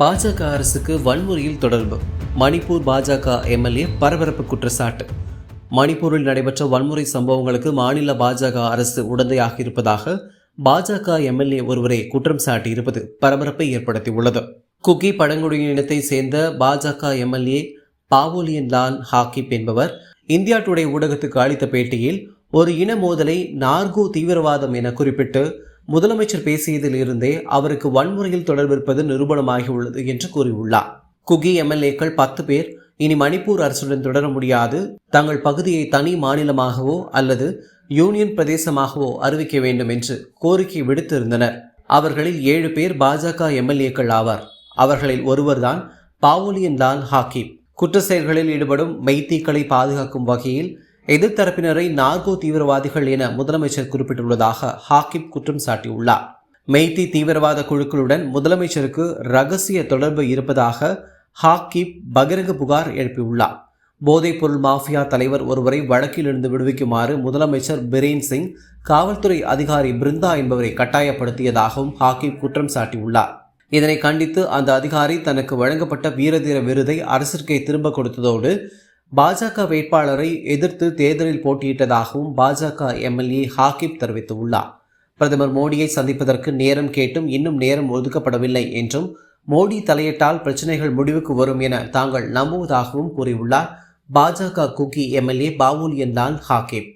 பாஜக அரசுக்கு வன்முறையில் தொடர்பு. மணிப்பூர் பாஜக எம்எல்ஏ பரபரப்பு குற்றச்சாட்டு. மணிப்பூரில் நடைபெற்ற வன்முறை சம்பவங்களுக்கு மாநில பாஜக அரசு உடந்தையாக இருப்பதாக பாஜக எம்எல்ஏ ஒருவரை குற்றம் சாட்டியிருப்பது பரபரப்பை ஏற்படுத்தியுள்ளது. குக்கி பழங்குடியினத்தை சேர்ந்த பாஜக எம்எல்ஏ பாவோலியன் லால் ஹாக்கிப் என்பவர் இந்தியா டுடே ஊடகத்துக்கு அளித்த பேட்டியில் ஒரு இன மோதலை நார்கோ தீவிரவாதம் என குறிப்பிட்டு முதலமைச்சர் பேசியதில் இருந்தே அவருக்கு வன்முறையில் தொடர்பிருப்பது நிரூபணமாகியுள்ளது என்று கூறியுள்ளார். குகி எம்எல்ஏக்கள் பத்து பேர் இனி மணிப்பூர் அரசுடன் தொடர முடியாது. தங்கள் பகுதியை தனி மாநிலமாகவோ அல்லது யூனியன் பிரதேசமாகவோ அறிவிக்க வேண்டும் என்று கோரிக்கை விடுத்திருந்தனர். அவர்களில் ஏழு பேர் பாஜக எம்எல்ஏக்கள் ஆவார். அவர்களில் ஒருவர்தான் பாவோலியன் லால் ஹாக்கிப் குற்ற செயல்களில் ஈடுபடும் மெய்த்தீக்களை பாதுகாக்கும் வகையில் எதிர்த்தரப்பினரை நார்கோ தீவிரவாதிகள் என முதலமைச்சர் குறிப்பிட்டுள்ளதாக ஹாக்கிப் குற்றம் சாட்டியுள்ளார். மெய்தி தீவிரவாத குழுக்களுடன் முதலமைச்சருக்கு ரகசிய தொடர்பு இருப்பதாக ஹாக்கிப் பகிரங்க புகார் எழுப்பியுள்ளார். போதைப்பொருள் மாஃபியா தலைவர் ஒருவரை வழக்கிலிருந்து விடுவிக்குமாறு முதலமைச்சர் பிரேன் சிங் காவல்துறை அதிகாரி பிருந்தா என்பவரை கட்டாயப்படுத்தியதாகவும் ஹாக்கிப் குற்றம் சாட்டியுள்ளார். இதனை கண்டித்து அந்த அதிகாரி தனக்கு வழங்கப்பட்ட வீரதீர விருதை அரசிற்கே திரும்ப கொடுத்ததோடு பாஜக வேட்பாளரை எதிர்த்து தேர்தலில் போட்டியிட்டதாகவும் பாஜக எம்எல்ஏ ஹாக்கிப் தெரிவித்துள்ளார். பிரதமர் மோடியை சந்திப்பதற்கு நேரம் கேட்டும் இன்னும் நேரம் ஒதுக்கப்படவில்லை என்றும் மோடி தலையிட்டால் பிரச்சனைகள் முடிவுக்கு வரும் என தாங்கள் நம்புவதாகவும் கூறியுள்ளார். பாஜக குக்கி எம்எல்ஏ பாவுலியன் லால் ஹாக்கிப்